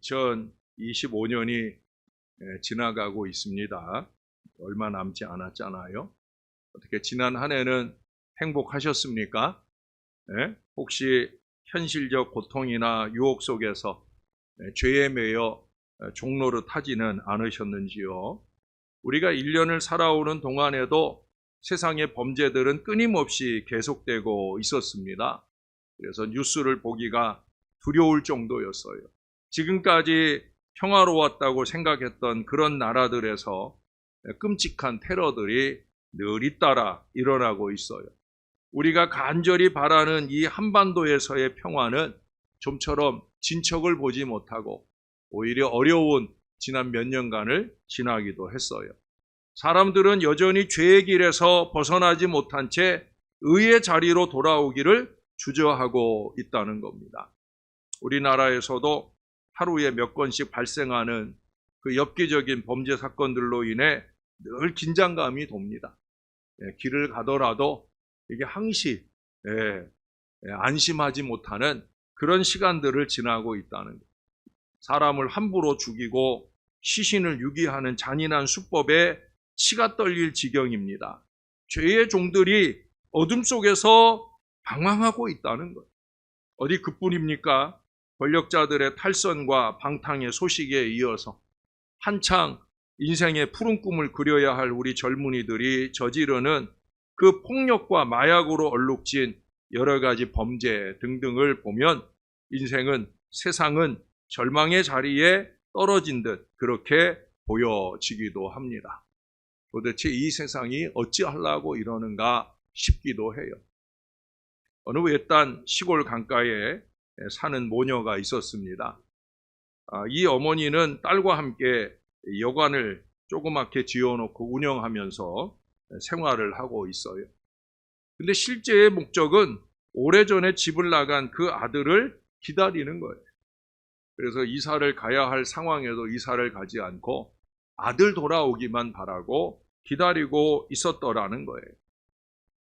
2025년이 지나가고 있습니다. 얼마 남지 않았잖아요. 어떻게 지난 한 해는 행복하셨습니까? 예? 혹시 현실적 고통이나 유혹 속에서 예, 죄에 매여 예, 종로를 타지는 않으셨는지요? 우리가 1년을 살아오는 동안에도 세상의 범죄들은 끊임없이 계속되고 있었습니다. 그래서 뉴스를 보기가 두려울 정도였어요. 지금까지 평화로웠다고 생각했던 그런 나라들에서 끔찍한 테러들이 늘 잇따라 일어나고 있어요. 우리가 간절히 바라는 이 한반도에서의 평화는 좀처럼 진척을 보지 못하고 오히려 어려운 지난 몇 년간을 지나기도 했어요. 사람들은 여전히 죄의 길에서 벗어나지 못한 채 의의 자리로 돌아오기를 주저하고 있다는 겁니다. 우리나라에서도 하루에 몇 건씩 발생하는 그 엽기적인 범죄 사건들로 인해 늘 긴장감이 돕니다. 예, 길을 가더라도 이게 항시 예, 예, 안심하지 못하는 그런 시간들을 지나고 있다는 것. 사람을 함부로 죽이고 시신을 유기하는 잔인한 수법에 치가 떨릴 지경입니다. 죄의 종들이 어둠 속에서 방황하고 있다는 것. 어디 그뿐입니까? 권력자들의 탈선과 방탕의 소식에 이어서 한창 인생의 푸른 꿈을 그려야 할 우리 젊은이들이 저지르는 그 폭력과 마약으로 얼룩진 여러 가지 범죄 등등을 보면 인생은 세상은 절망의 자리에 떨어진 듯 그렇게 보여지기도 합니다. 도대체 이 세상이 어찌하려고 이러는가 싶기도 해요. 어느 외딴 시골 강가에 사는 모녀가 있었습니다. 아, 이 어머니는 딸과 함께 여관을 조그맣게 지어놓고 운영하면서 생활을 하고 있어요. 근데 실제의 목적은 오래전에 집을 나간 그 아들을 기다리는 거예요. 그래서 이사를 가야 할 상황에도 이사를 가지 않고 아들 돌아오기만 바라고 기다리고 있었더라는 거예요.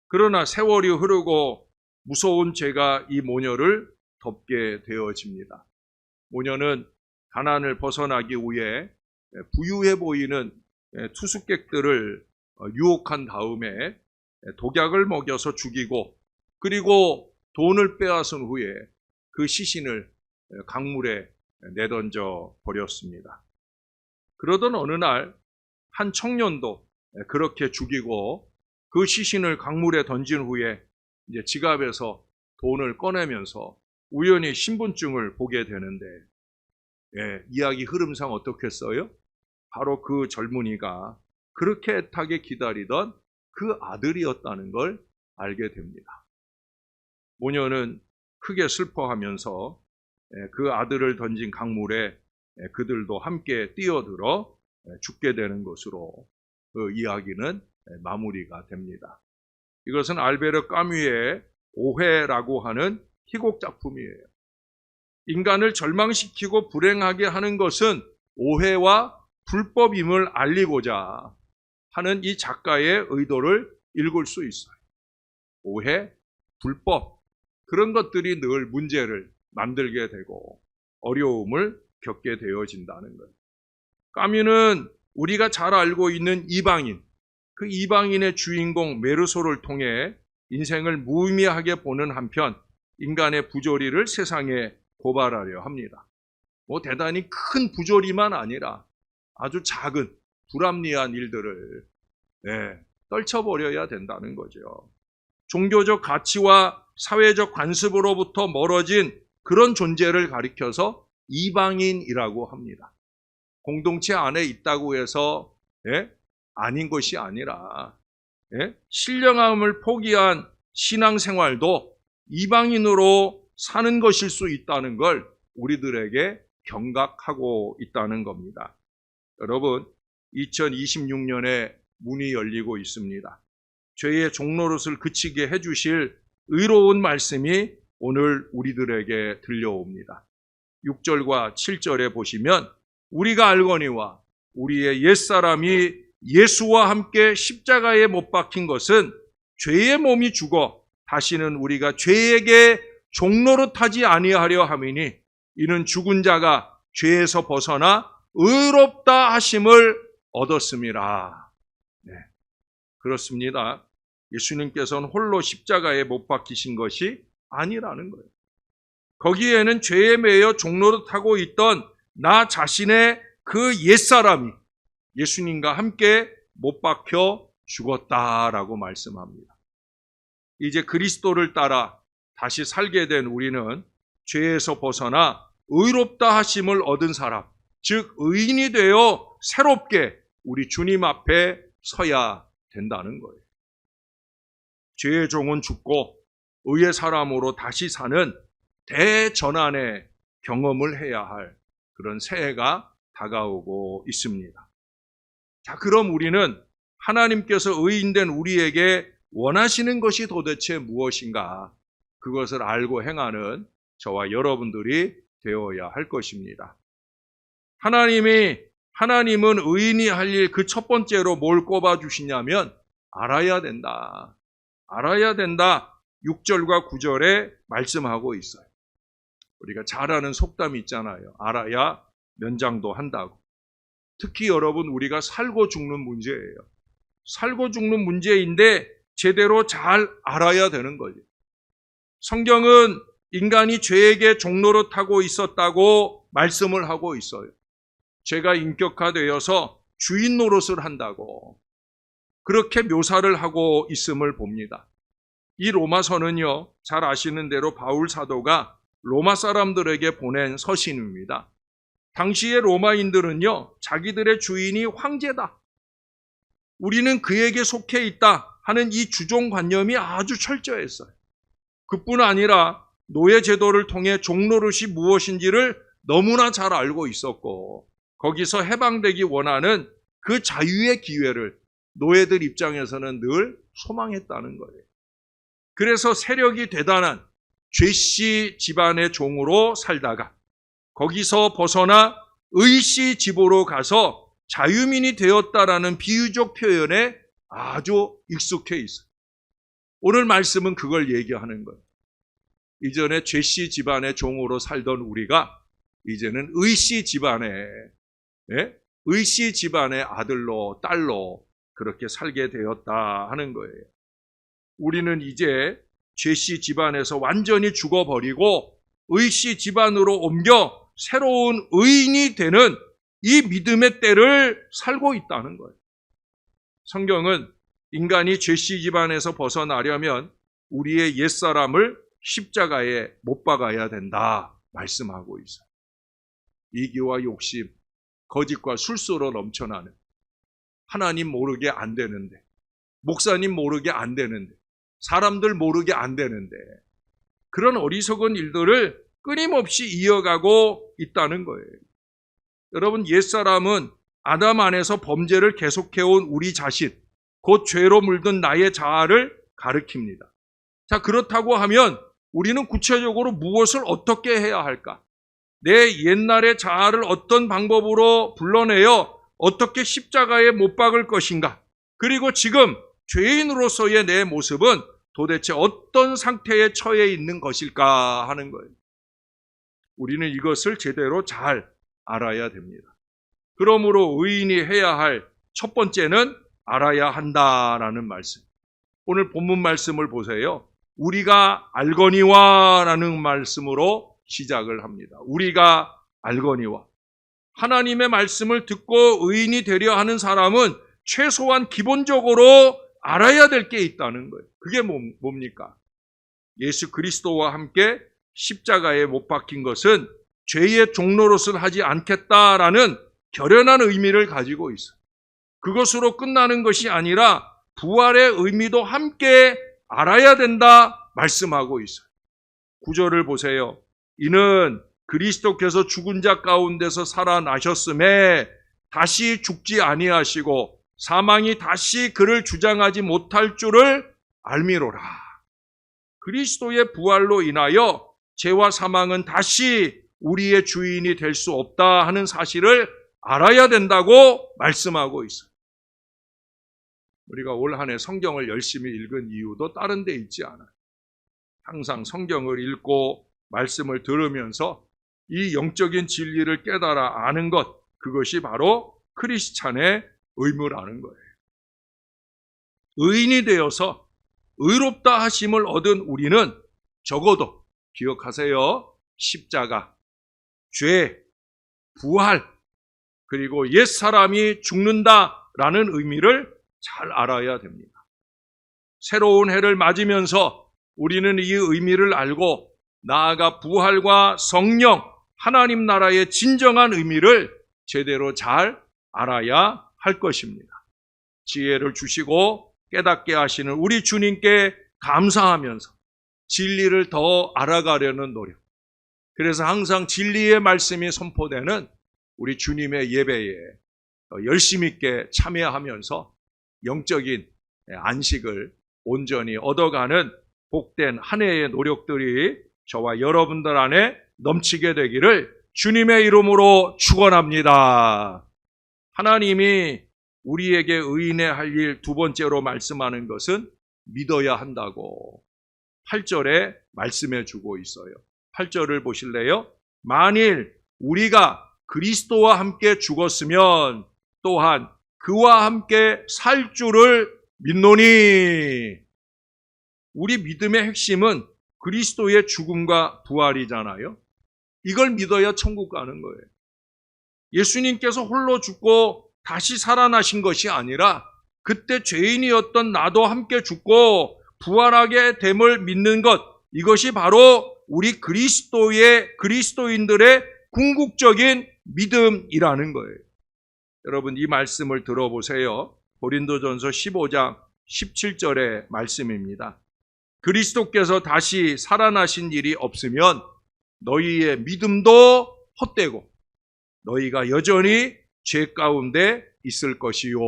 그러나 세월이 흐르고 무서운 죄가 이 모녀를 덮게 되어집니다. 모녀는 가난을 벗어나기 위해 부유해 보이는 투숙객들을 유혹한 다음에 독약을 먹여서 죽이고 그리고 돈을 빼앗은 후에 그 시신을 강물에 내던져 버렸습니다. 그러던 어느 날 한 청년도 그렇게 죽이고 그 시신을 강물에 던진 후에 이제 지갑에서 돈을 꺼내면서 우연히 신분증을 보게 되는데 예, 이야기 흐름상 어떻겠어요? 바로 그 젊은이가 그렇게 애타게 기다리던 그 아들이었다는 걸 알게 됩니다. 모녀는 크게 슬퍼하면서 예, 그 아들을 던진 강물에 예, 그들도 함께 뛰어들어 예, 죽게 되는 것으로 그 이야기는 마무리가 됩니다. 이것은 알베르 까뮤의 오해라고 하는 희곡 작품이에요. 인간을 절망시키고 불행하게 하는 것은 오해와 불법임을 알리고자 하는 이 작가의 의도를 읽을 수 있어요. 오해, 불법, 그런 것들이 늘 문제를 만들게 되고 어려움을 겪게 되어진다는 거예요. 까뮤는 우리가 잘 알고 있는 이방인, 그 이방인의 주인공 메르소를 통해 인생을 무의미하게 보는 한편 인간의 부조리를 세상에 고발하려 합니다. 뭐 대단히 큰 부조리만 아니라 아주 작은 불합리한 일들을 네, 떨쳐버려야 된다는 거죠. 종교적 가치와 사회적 관습으로부터 멀어진 그런 존재를 가리켜서 이방인이라고 합니다. 공동체 안에 있다고 해서 예? 아닌 것이 아니라 예? 신령함을 포기한 신앙생활도 이방인으로 사는 것일 수 있다는 걸 우리들에게 경각하고 있다는 겁니다. 여러분, 2026년에 문이 열리고 있습니다. 죄의 종로릇을 그치게 해주실 의로운 말씀이 오늘 우리들에게 들려옵니다. 6절과 7절에 보시면 우리가 알거니와 우리의 옛사람이 예수와 함께 십자가에 못 박힌 것은 죄의 몸이 죽어 다시는 우리가 죄에게 종로로 타지 아니하려 함이니 이는 죽은 자가 죄에서 벗어나 의롭다 하심을 얻었습니다. 네. 그렇습니다. 예수님께서는 홀로 십자가에 못 박히신 것이 아니라는 거예요. 거기에는 죄에 매여 종로를 타고 있던 나 자신의 그 옛사람이 예수님과 함께 못 박혀 죽었다라고 말씀합니다. 이제 그리스도를 따라 다시 살게 된 우리는 죄에서 벗어나 의롭다 하심을 얻은 사람, 즉 의인이 되어 새롭게 우리 주님 앞에 서야 된다는 거예요. 죄의 종은 죽고 의의 사람으로 다시 사는 대전환의 경험을 해야 할 그런 새해가 다가오고 있습니다. 자, 그럼 우리는 하나님께서 의인된 우리에게 원하시는 것이 도대체 무엇인가? 그것을 알고 행하는 저와 여러분들이 되어야 할 것입니다. 하나님이, 하나님은 의인이 할 일 그 첫 번째로 뭘 꼽아 주시냐면 알아야 된다. 알아야 된다. 6절과 9절에 말씀하고 있어요. 우리가 잘 아는 속담이 있잖아요. 알아야 면장도 한다고. 특히 여러분, 우리가 살고 죽는 문제예요. 살고 죽는 문제인데 제대로 잘 알아야 되는 거죠. 성경은 인간이 죄에게 종로로 타고 있었다고 말씀을 하고 있어요. 죄가 인격화되어서 주인 노릇을 한다고 그렇게 묘사를 하고 있음을 봅니다. 이 로마서는요, 잘 아시는 대로 바울 사도가 로마 사람들에게 보낸 서신입니다. 당시의 로마인들은요, 자기들의 주인이 황제다. 우리는 그에게 속해 있다 하는 이 주종관념이 아주 철저했어요. 그뿐 아니라 노예 제도를 통해 종노릇이 무엇인지를 너무나 잘 알고 있었고, 거기서 해방되기 원하는 그 자유의 기회를 노예들 입장에서는 늘 소망했다는 거예요. 그래서 세력이 대단한 죄씨 집안의 종으로 살다가 거기서 벗어나 의씨 집으로 가서 자유민이 되었다라는 비유적 표현에 아주 익숙해 있어요. 오늘 말씀은 그걸 얘기하는 거예요. 이전에 죄씨 집안의 종으로 살던 우리가 이제는 의씨 집안의 예? 의씨 집안의 아들로 딸로 그렇게 살게 되었다 하는 거예요. 우리는 이제 죄씨 집안에서 완전히 죽어버리고 의씨 집안으로 옮겨 새로운 의인이 되는 이 믿음의 때를 살고 있다는 거예요. 성경은 인간이 죄씨 집안에서 벗어나려면 우리의 옛사람을 십자가에 못 박아야 된다 말씀하고 있어요. 이기와 욕심, 거짓과 술수로 넘쳐나는 하나님 모르게 안 되는데 목사님 모르게 안 되는데 사람들 모르게 안 되는데 그런 어리석은 일들을 끊임없이 이어가고 있다는 거예요. 여러분 옛사람은 아담 안에서 범죄를 계속해온 우리 자신, 곧 죄로 물든 나의 자아를 가리킵니다. 자, 그렇다고 하면 우리는 구체적으로 무엇을 어떻게 해야 할까? 내 옛날의 자아를 어떤 방법으로 불러내어 어떻게 십자가에 못 박을 것인가? 그리고 지금 죄인으로서의 내 모습은 도대체 어떤 상태에 처해 있는 것일까 하는 거예요. 우리는 이것을 제대로 잘 알아야 됩니다. 그러므로 의인이 해야 할 첫 번째는 알아야 한다라는 말씀. 오늘 본문 말씀을 보세요. 우리가 알거니와라는 말씀으로 시작을 합니다. 우리가 알거니와. 하나님의 말씀을 듣고 의인이 되려 하는 사람은 최소한 기본적으로 알아야 될 게 있다는 거예요. 그게 뭡니까? 예수 그리스도와 함께 십자가에 못 박힌 것은 죄의 종로릇을 하지 않겠다라는 결연한 의미를 가지고 있어요. 그것으로 끝나는 것이 아니라 부활의 의미도 함께 알아야 된다 말씀하고 있어요. 구절을 보세요. 이는 그리스도께서 죽은 자 가운데서 살아나셨음에 다시 죽지 아니하시고 사망이 다시 그를 주장하지 못할 줄을 알미로라. 그리스도의 부활로 인하여 죄와 사망은 다시 우리의 주인이 될 수 없다 하는 사실을 알아야 된다고 말씀하고 있어요. 우리가 올 한 해 성경을 열심히 읽은 이유도 다른 데 있지 않아요. 항상 성경을 읽고 말씀을 들으면서 이 영적인 진리를 깨달아 아는 것, 그것이 바로 크리스찬의 의무라는 거예요. 의인이 되어서 의롭다 하심을 얻은 우리는 적어도 기억하세요. 십자가, 죄, 부활, 그리고 옛 사람이 죽는다라는 의미를 잘 알아야 됩니다. 새로운 해를 맞으면서 우리는 이 의미를 알고 나아가 부활과 성령, 하나님 나라의 진정한 의미를 제대로 잘 알아야 할 것입니다. 지혜를 주시고 깨닫게 하시는 우리 주님께 감사하면서 진리를 더 알아가려는 노력. 그래서 항상 진리의 말씀이 선포되는 우리 주님의 예배에 열심 있게 참여하면서 영적인 안식을 온전히 얻어가는 복된 한 해의 노력들이 저와 여러분들 안에 넘치게 되기를 주님의 이름으로 축원합니다. 하나님이 우리에게 의인의 할 일 두 번째로 말씀하는 것은 믿어야 한다고 8절에 말씀해 주고 있어요. 8절을 보실래요? 만일 우리가 그리스도와 함께 죽었으면 또한 그와 함께 살 줄을 믿노니 우리 믿음의 핵심은 그리스도의 죽음과 부활이잖아요. 이걸 믿어야 천국 가는 거예요. 예수님께서 홀로 죽고 다시 살아나신 것이 아니라 그때 죄인이었던 나도 함께 죽고 부활하게 됨을 믿는 것 이것이 바로 우리 그리스도의 그리스도인들의 궁극적인 믿음이라는 거예요. 여러분 이 말씀을 들어보세요. 고린도전서 15장 17절의 말씀입니다. 그리스도께서 다시 살아나신 일이 없으면 너희의 믿음도 헛되고 너희가 여전히 죄 가운데 있을 것이요.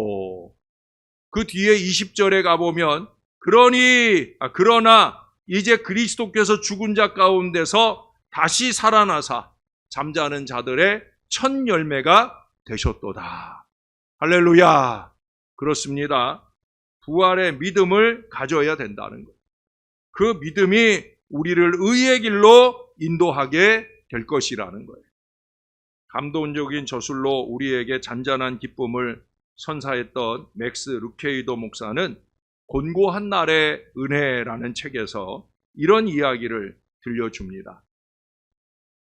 그 뒤에 20절에 가보면 그러니 아, 그러나 이제 그리스도께서 죽은 자 가운데서 다시 살아나사 잠자는 자들의 첫 열매가 되셨도다. 할렐루야. 그렇습니다. 부활의 믿음을 가져야 된다는 것. 그 믿음이 우리를 의의 길로 인도하게 될 것이라는 거예요. 감동적인 저술로 우리에게 잔잔한 기쁨을 선사했던 맥스 루케이도 목사는 곤고한 날의 은혜라는 책에서 이런 이야기를 들려줍니다.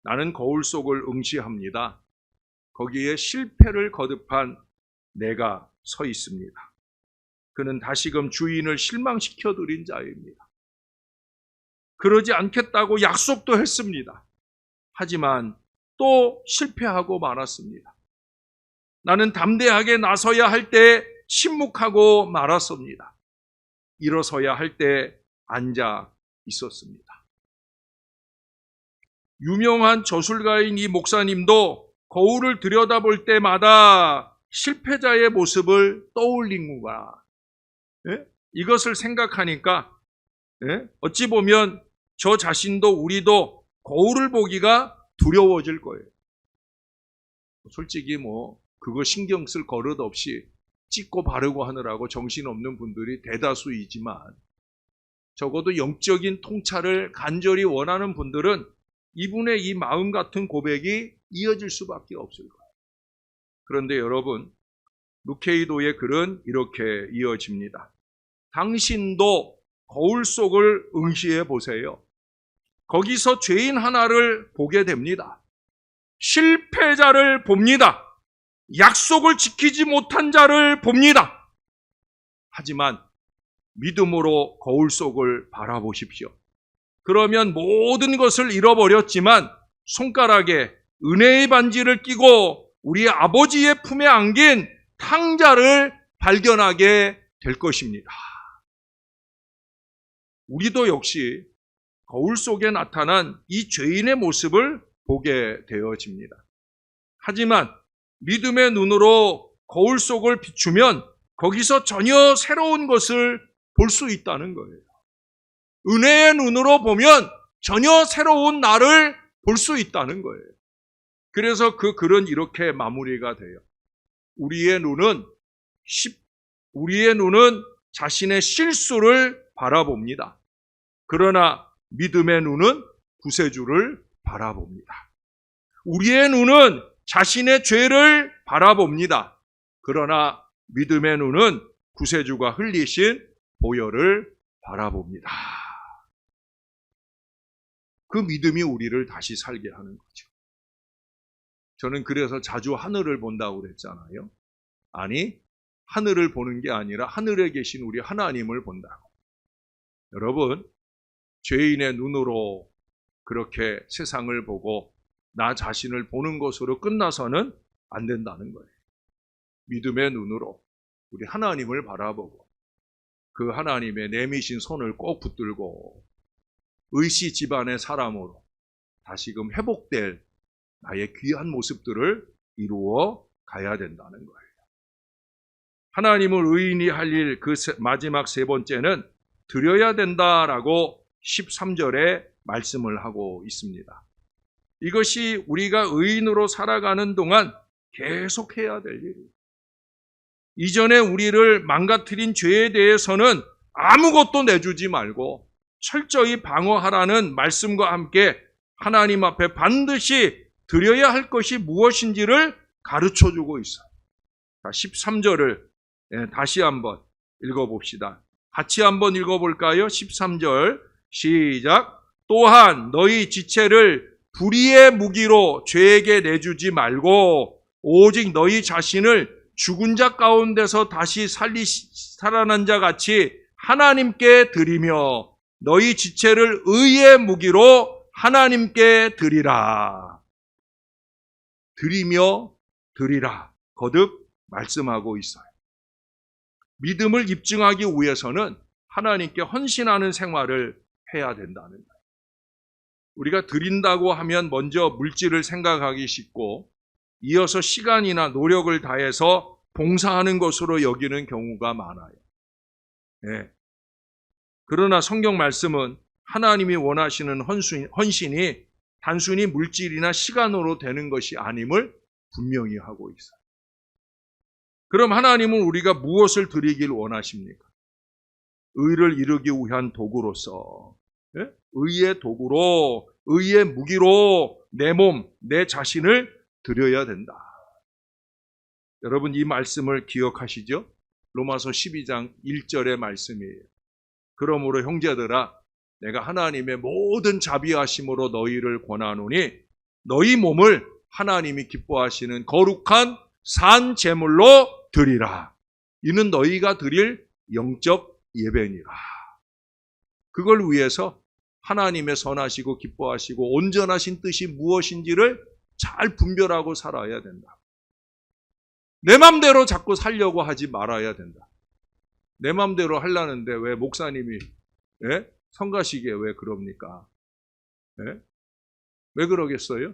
나는 거울 속을 응시합니다. 거기에 실패를 거듭한 내가 서 있습니다. 그는 다시금 주인을 실망시켜 드린 자입니다. 그러지 않겠다고 약속도 했습니다. 하지만 또 실패하고 말았습니다. 나는 담대하게 나서야 할 때 침묵하고 말았습니다. 일어서야 할 때 앉아 있었습니다. 유명한 저술가인 이 목사님도 거울을 들여다볼 때마다 실패자의 모습을 떠올린구나. 예? 이것을 생각하니까 예? 어찌 보면 저 자신도 우리도 거울을 보기가 두려워질 거예요. 솔직히 뭐 그거 신경 쓸 거릇 없이 찍고 바르고 하느라고 정신없는 분들이 대다수이지만 적어도 영적인 통찰을 간절히 원하는 분들은 이분의 이 마음 같은 고백이 이어질 수밖에 없을 거예요. 그런데 여러분, 루케이도의 글은 이렇게 이어집니다. 당신도 거울 속을 응시해 보세요. 거기서 죄인 하나를 보게 됩니다. 실패자를 봅니다. 약속을 지키지 못한 자를 봅니다. 하지만 믿음으로 거울 속을 바라보십시오. 그러면 모든 것을 잃어버렸지만 손가락에 은혜의 반지를 끼고 우리 아버지의 품에 안긴 탕자를 발견하게 될 것입니다. 우리도 역시 거울 속에 나타난 이 죄인의 모습을 보게 되어집니다. 하지만 믿음의 눈으로 거울 속을 비추면 거기서 전혀 새로운 것을 볼 수 있다는 거예요. 은혜의 눈으로 보면 전혀 새로운 나를 볼 수 있다는 거예요. 그래서 그 글은 이렇게 마무리가 돼요. 우리의 눈은 우리의 눈은 자신의 실수를 바라봅니다. 그러나 믿음의 눈은 구세주를 바라봅니다. 우리의 눈은 자신의 죄를 바라봅니다. 그러나 믿음의 눈은 구세주가 흘리신 보혈을 바라봅니다. 그 믿음이 우리를 다시 살게 하는 거죠. 저는 그래서 자주 하늘을 본다고 그랬잖아요. 아니, 하늘을 보는 게 아니라 하늘에 계신 우리 하나님을 본다고. 여러분, 죄인의 눈으로 그렇게 세상을 보고 나 자신을 보는 것으로 끝나서는 안 된다는 거예요. 믿음의 눈으로 우리 하나님을 바라보고 그 하나님의 내미신 손을 꼭 붙들고 의시 집안의 사람으로 다시금 회복될 나의 귀한 모습들을 이루어 가야 된다는 거예요. 하나님을 의인이 할 일 그 마지막 세 번째는 드려야 된다라고 13절에 말씀을 하고 있습니다. 이것이 우리가 의인으로 살아가는 동안 계속 해야 될 일이에요. 이전에 우리를 망가뜨린 죄에 대해서는 아무것도 내주지 말고 철저히 방어하라는 말씀과 함께 하나님 앞에 반드시 드려야 할 것이 무엇인지를 가르쳐 주고 있어요. 자, 13절을 예, 다시 한번 읽어봅시다. 같이 한번 읽어볼까요? 13절 시작. 또한 너희 지체를 불의의 무기로 죄에게 내주지 말고 오직 너희 자신을 죽은 자 가운데서 다시 살리 살아난 자 같이 하나님께 드리며 너희 지체를 의의 무기로 하나님께 드리라. 드리며 드리라. 거듭 말씀하고 있어요. 믿음을 입증하기 위해서는 하나님께 헌신하는 생활을 해야 된다는 거예요. 우리가 드린다고 하면 먼저 물질을 생각하기 쉽고 이어서 시간이나 노력을 다해서 봉사하는 것으로 여기는 경우가 많아요. 네. 그러나 성경 말씀은 하나님이 원하시는 헌신, 헌신이 단순히 물질이나 시간으로 되는 것이 아님을 분명히 하고 있어요. 그럼 하나님은 우리가 무엇을 드리길 원하십니까? 의를 이루기 위한 도구로서, 예? 의의 도구로, 의의 무기로 내 몸, 내 자신을 드려야 된다. 여러분 이 말씀을 기억하시죠? 로마서 12장 1절의 말씀이에요. 그러므로 형제들아 내가 하나님의 모든 자비하심으로 너희를 권하노니 너희 몸을 하나님이 기뻐하시는 거룩한 산 제물로 드리라. 이는 너희가 드릴 영적 예배니라. 그걸 위해서 하나님의 선하시고 기뻐하시고 온전하신 뜻이 무엇인지를 잘 분별하고 살아야 된다. 내 맘대로 자꾸 살려고 하지 말아야 된다. 내 맘대로 하려는데 왜 목사님이 예? 성가시게 왜 그럽니까? 예? 왜 그러겠어요?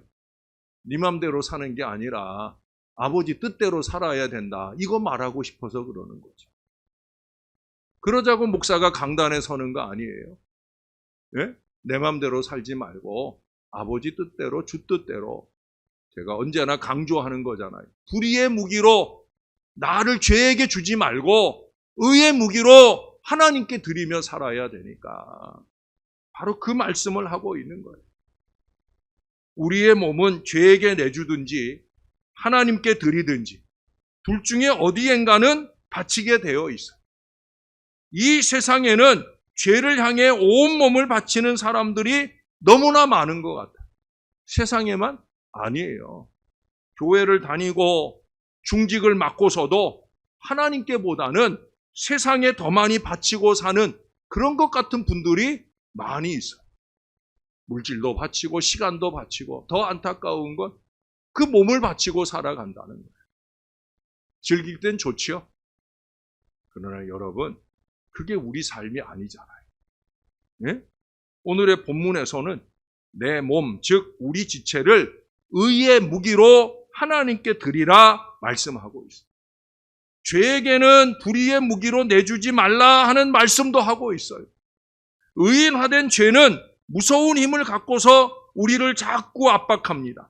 네 맘대로 사는 게 아니라 아버지 뜻대로 살아야 된다. 이거 말하고 싶어서 그러는 거죠. 그러자고 목사가 강단에 서는 거 아니에요. 예? 내 맘대로 살지 말고 아버지 뜻대로 주 뜻대로 제가 언제나 강조하는 거잖아요. 불의의 무기로 나를 죄에게 주지 말고 의의 무기로 하나님께 드리며 살아야 되니까 바로 그 말씀을 하고 있는 거예요. 우리의 몸은 죄에게 내주든지 하나님께 드리든지 둘 중에 어디엔가는 바치게 되어 있어요. 이 세상에는 죄를 향해 온 몸을 바치는 사람들이 너무나 많은 것 같아요. 세상에만 아니에요. 교회를 다니고 중직을 맡고서도 하나님께보다는 세상에 더 많이 바치고 사는 그런 것 같은 분들이 많이 있어요. 물질도 바치고 시간도 바치고 더 안타까운 건 그 몸을 바치고 살아간다는 거예요. 즐길 땐 좋지요. 그러나 여러분, 그게 우리 삶이 아니잖아요. 예? 오늘의 본문에서는 내 몸, 즉 우리 지체를 의의 무기로 하나님께 드리라 말씀하고 있어요. 죄에게는 불의의 무기로 내주지 말라 하는 말씀도 하고 있어요. 의인화된 죄는 무서운 힘을 갖고서 우리를 자꾸 압박합니다.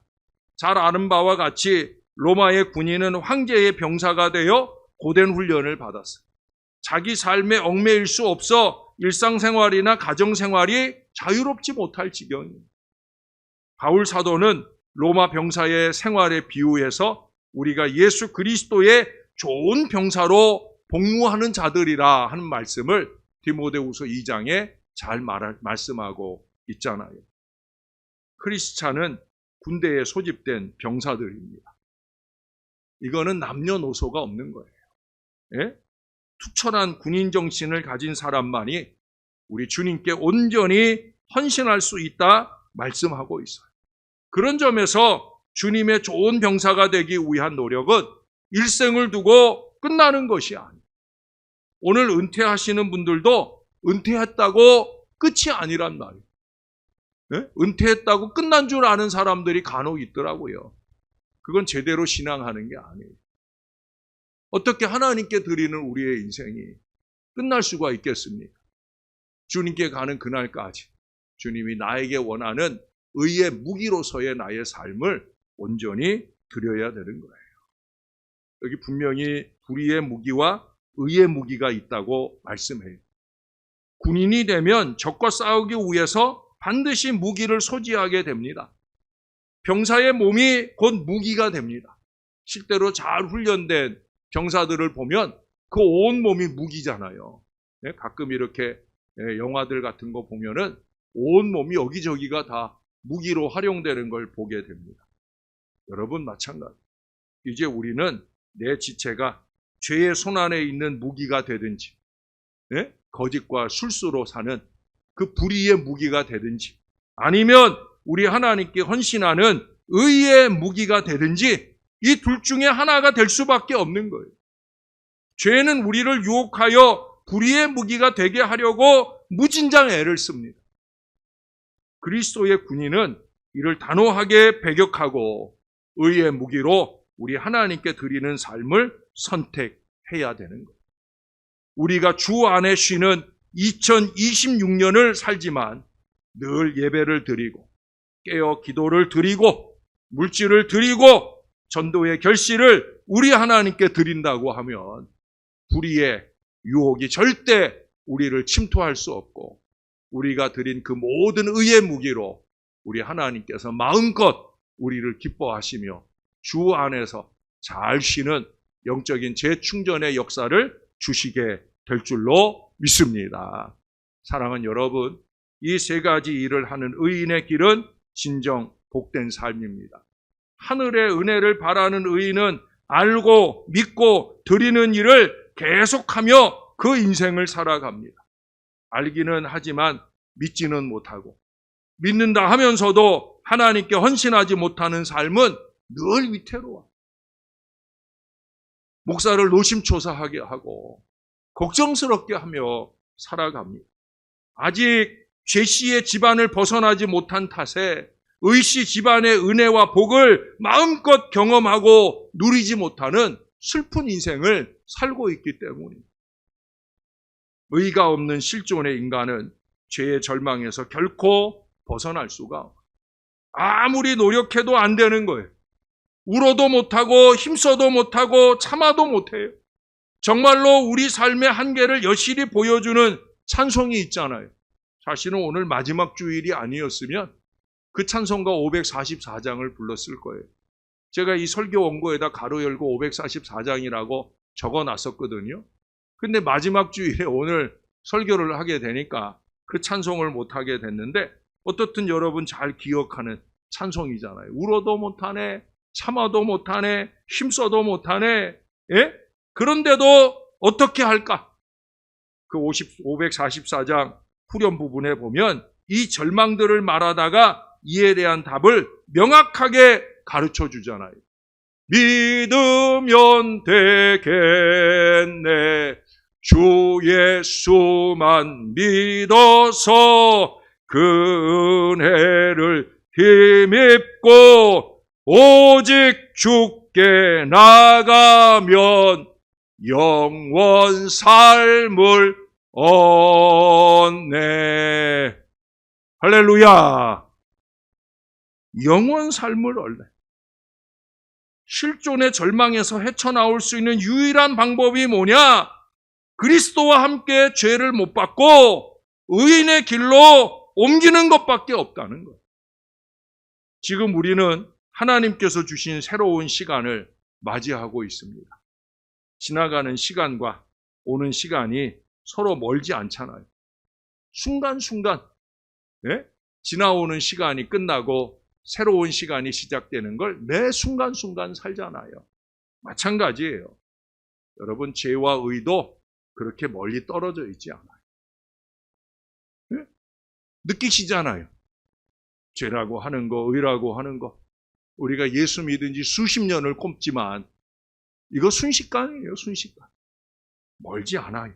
잘 아는 바와 같이 로마의 군인은 황제의 병사가 되어 고된 훈련을 받았어요. 자기 삶에 얽매일 수 없어 일상생활이나 가정생활이 자유롭지 못할 지경입니다. 바울 사도는 로마 병사의 생활에 비유해서 우리가 예수 그리스도의 좋은 병사로 복무하는 자들이라 하는 말씀을 디모데후서 2장에 잘 말, 말씀하고 있잖아요. 크리스찬은 군대에 소집된 병사들입니다. 이거는 남녀노소가 없는 거예요. 예? 투철한 군인 정신을 가진 사람만이 우리 주님께 온전히 헌신할 수 있다 말씀하고 있어요. 그런 점에서 주님의 좋은 병사가 되기 위한 노력은 일생을 두고 끝나는 것이 아니에요. 오늘 은퇴하시는 분들도 은퇴했다고 끝이 아니란 말이에요. 예? 은퇴했다고 끝난 줄 아는 사람들이 간혹 있더라고요. 그건 제대로 신앙하는 게 아니에요. 어떻게 하나님께 드리는 우리의 인생이 끝날 수가 있겠습니까? 주님께 가는 그날까지 주님이 나에게 원하는 의의 무기로서의 나의 삶을 온전히 드려야 되는 거예요. 여기 분명히 불의의 무기와 의의 무기가 있다고 말씀해요. 군인이 되면 적과 싸우기 위해서 반드시 무기를 소지하게 됩니다. 병사의 몸이 곧 무기가 됩니다. 실제로 잘 훈련된 병사들을 보면 그 온 몸이 무기잖아요. 네, 가끔 이렇게 예, 영화들 같은 거 보면은 온 몸이 여기저기가 다 무기로 활용되는 걸 보게 됩니다. 여러분 마찬가지. 이제 우리는 내 지체가 죄의 손 안에 있는 무기가 되든지, 예? 거짓과 술수로 사는 그 불의의 무기가 되든지, 아니면 우리 하나님께 헌신하는 의의 무기가 되든지, 이 둘 중에 하나가 될 수밖에 없는 거예요. 죄는 우리를 유혹하여 불의의 무기가 되게 하려고 무진장 애를 씁니다. 그리스도의 군인은 이를 단호하게 배격하고 의의 무기로 우리 하나님께 드리는 삶을 선택해야 되는 거예요. 우리가 주 안에 쉬는 2026년을 살지만 늘 예배를 드리고 깨어 기도를 드리고 물질을 드리고 전도의 결실을 우리 하나님께 드린다고 하면 불의의 유혹이 절대 우리를 침투할 수 없고 우리가 드린 그 모든 의의 무기로 우리 하나님께서 마음껏 우리를 기뻐하시며 주 안에서 잘 쉬는 영적인 재충전의 역사를 주시게 될 줄로 믿습니다. 사랑하는 여러분, 이 세 가지 일을 하는 의인의 길은 진정 복된 삶입니다. 하늘의 은혜를 바라는 의인은 알고 믿고 드리는 일을 계속하며 그 인생을 살아갑니다. 알기는 하지만 믿지는 못하고 믿는다 하면서도 하나님께 헌신하지 못하는 삶은 늘 위태로워. 목사를 노심초사하게 하고 걱정스럽게 하며 살아갑니다. 아직 죄씨의 집안을 벗어나지 못한 탓에 의씨 집안의 은혜와 복을 마음껏 경험하고 누리지 못하는 슬픈 인생을 살고 있기 때문입니다. 의가 없는 실존의 인간은 죄의 절망에서 결코 벗어날 수가. 아무리 노력해도 안 되는 거예요. 울어도 못하고 힘써도 못하고 참아도 못해요. 정말로 우리 삶의 한계를 여실히 보여주는 찬송이 있잖아요. 사실은 오늘 마지막 주일이 아니었으면 그 찬송가 544장을 불렀을 거예요. 제가 이 설교 원고에다 가로 열고 544장이라고 적어 놨었거든요. 근데 마지막 주일에 오늘 설교를 하게 되니까 그 찬송을 못 하게 됐는데 어떻든 여러분 잘 기억하는 찬송이잖아요. 울어도 못하네, 참아도 못하네, 힘써도 못하네. 예? 그런데도 어떻게 할까? 그 50, 544장 후렴 부분에 보면 이 절망들을 말하다가 이에 대한 답을 명확하게 가르쳐 주잖아요. 믿으면 되겠네. 주 예수만 믿어서 그 은혜를 힘입고 오직 죽게 나가면 영원 삶을 얻네. 할렐루야. 영원 삶을 얻네. 실존의 절망에서 헤쳐나올 수 있는 유일한 방법이 뭐냐? 그리스도와 함께 죄를 못 받고 의인의 길로 옮기는 것밖에 없다는 거예요. 지금 우리는 하나님께서 주신 새로운 시간을 맞이하고 있습니다. 지나가는 시간과 오는 시간이 서로 멀지 않잖아요. 순간순간, 예? 지나오는 시간이 끝나고 새로운 시간이 시작되는 걸 매 순간순간 살잖아요. 마찬가지예요. 여러분, 죄와 의도 그렇게 멀리 떨어져 있지 않아요. 예? 느끼시잖아요. 죄라고 하는 거, 의라고 하는 거. 우리가 예수 믿은 지 수십 년을 꼽지만 이거 순식간이에요, 순식간. 멀지 않아요.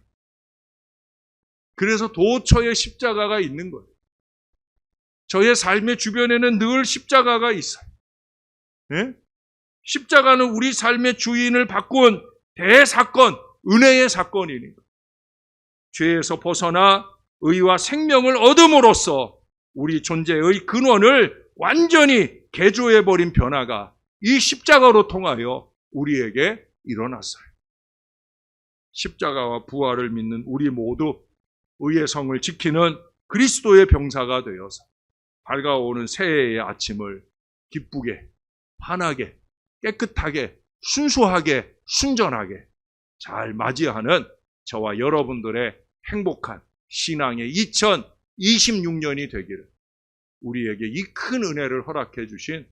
그래서 도처에 십자가가 있는 거예요. 저의 삶의 주변에는 늘 십자가가 있어요. 예? 십자가는 우리 삶의 주인을 바꾼 대사건, 은혜의 사건이니까. 죄에서 벗어나 의와 생명을 얻음으로써 우리 존재의 근원을 완전히 개조해버린 변화가 이 십자가로 통하여 우리에게 일어났어요. 십자가와 부활을 믿는 우리 모두 의의 성을 지키는 그리스도의 병사가 되어서 밝아오는 새해의 아침을 기쁘게, 환하게, 깨끗하게, 순수하게, 순전하게 잘 맞이하는 저와 여러분들의 행복한 신앙의 2026년이 되기를 우리에게 이 큰 은혜를 허락해 주신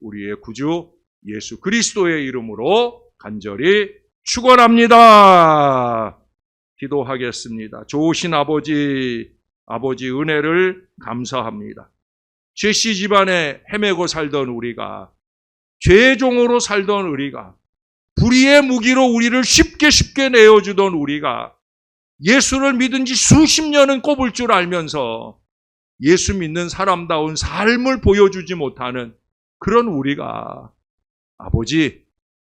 우리의 구주 예수 그리스도의 이름으로 간절히 축원합니다. 기도하겠습니다. 좋으신 아버지, 아버지 은혜를 감사합니다. 제시 집안에 헤매고 살던 우리가 죄의 종으로 살던 우리가 불의의 무기로 우리를 쉽게 쉽게 내어주던 우리가 예수를 믿은 지 수십 년은 꼽을 줄 알면서 예수 믿는 사람다운 삶을 보여주지 못하는 그런 우리가 아버지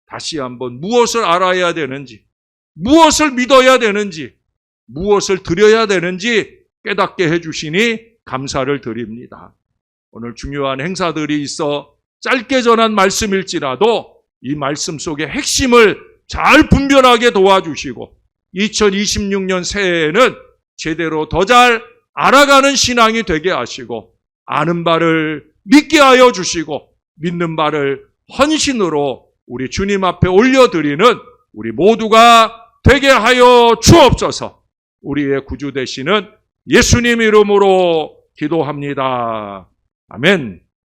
다시 한번 무엇을 알아야 되는지 무엇을 믿어야 되는지 무엇을 드려야 되는지 깨닫게 해주시니 감사를 드립니다. 오늘 중요한 행사들이 있어 짧게 전한 말씀일지라도 이 말씀 속의 핵심을 잘 분별하게 도와주시고 2026년 새해에는 제대로 더 잘 알아가는 신앙이 되게 하시고 아는 바를 믿게 하여 주시고 믿는 바를 헌신으로 우리 주님 앞에 올려드리는 우리 모두가 되게 하여 주옵소서 우리의 구주 되시는 예수님 이름으로 기도합니다. 아멘.